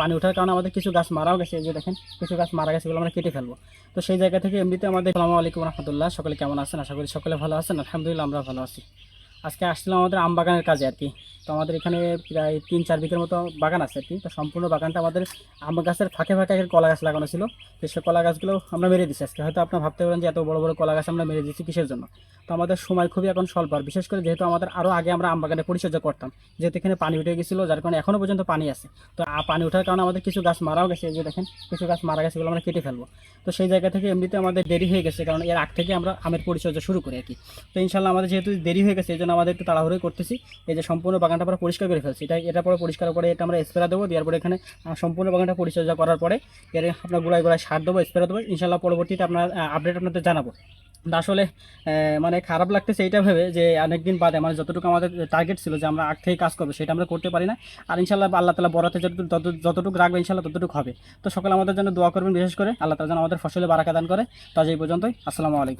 পানি ওঠার কারণে আমাদের কিছু গাছ মারাও গেছে যে দেখেন, কিছু গাছ মারা গেছে আমরা কেটে ফেলব। তো সেই জায়গা থেকে এমনিতে আমাদের সালামু আলাইকুম রহমতুল্লাহ, সকলে কেমন আছেন? আশা করি সকলে ভালো আছেন, আলহামদুলিল্লাহ আমরা ভালো আছি। আজকে আসছিলাম আমাদের আম বাগানের কাজে আর কি। তো আমাদের এখানে প্রায় তিন চার বিঘের মতো বাগান আছে আর কি। তো সম্পূর্ণ বাগানটা আমাদের আম গাছের ফাঁকে ফাঁকে কলা গাছ লাগানো ছিল। তো সেই কলা গাছগুলো আমরা মেরে দিচ্ছি আজকে হয়তো আপনার ভাবতে পারেন যে এত বড় বড় কলা গাছ আমরা মেরে দিচ্ছি কিসের জন্য? আমাদের সময় খুবই এখন স্বল্প। আর বিশেষ করে যেহেতু আমাদের আরও আগে আমরা আম বাগানে পরিচর্যা করতাম, যেহেতু এখানে পানি উঠে গেছিল, যার কারণে এখনও পর্যন্ত পানি আছে। তো পানি ওঠার কারণে আমাদের কিছু গাছ মারাও গেছে যে দেখেন, কিছু গাছ মারা গেছে আমরা কেটে ফেলব। তো সেই জায়গা থেকে এমনিতে আমাদের দেরি হয়ে গেছে, কারণ এর আগ থেকে আমরা আমের পরিচর্যা শুরু করি আর কি। তো ইনশাল্লাহ আমাদের যেহেতু দেরি হয়ে গেছে, এই জন্য আমাদের একটু তাড়াহুড়োই করতেছি। এই যে সম্পূর্ণ বাগানটা আমরা পরিষ্কার করে ফেলছি। এটা এটা পরে পরিষ্কার করে এটা আমরা স্প্রে দেবো, দেওয়ার পরে এখানে সম্পূর্ণ বাগানটা পরিচর্যা করার পরে এর, আপনার গোড়ায় গোড়ায় সার দেবো স্প্রে দেবো। ইনশাল্লাহ পরবর্তীতে আপনার আপডেট আপনাদের জানাব। আসলে মানে খারাপ লাগতেছে এইটা ভেবে যে অনেকদিন বাদে মানে যতটুকু আমাদের টার্গেট ছিল যে আমরা আগ থেকে কাজ করব, সেটা আমরা করতে পারি না। আর ইনশাল্লাহ আল্লাহ তালা বরাতে যতটুকু যত- যতটুকু রাখবে ইনশাল্লাহ ততটুকু হবে। তো সকলে আমাদের জন্য দোয়া করবেন বিশেষ করে। আল্লাহ তালা যেন আমাদের ফসলে বারাকা দান করে। তো আজ এই পর্যন্তই। আসসালামু আলাইকুম।